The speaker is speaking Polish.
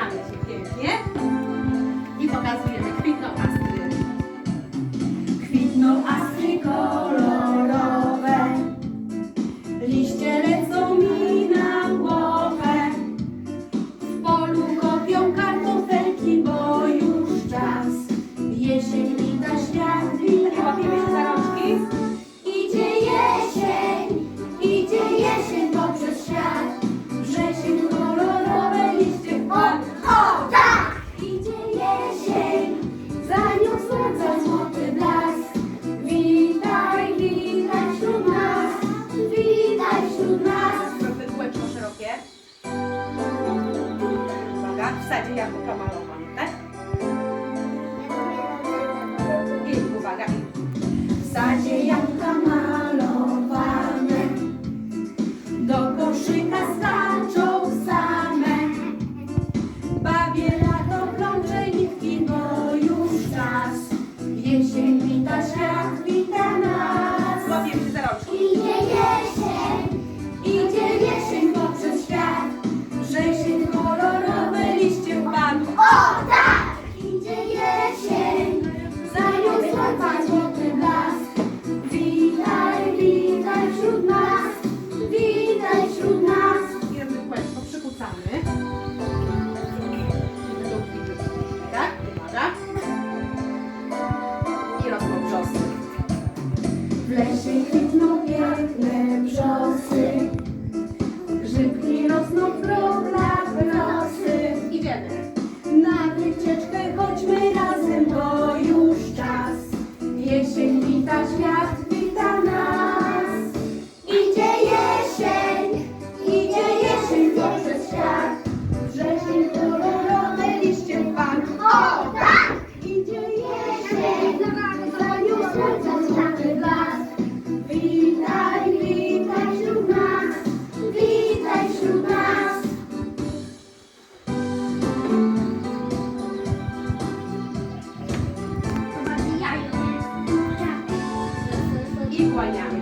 Uśmiechamy się pięknie. I pokazujemy kwitną 赛，今天不干嘛了吗？flesje, ik nog kerk Yeah.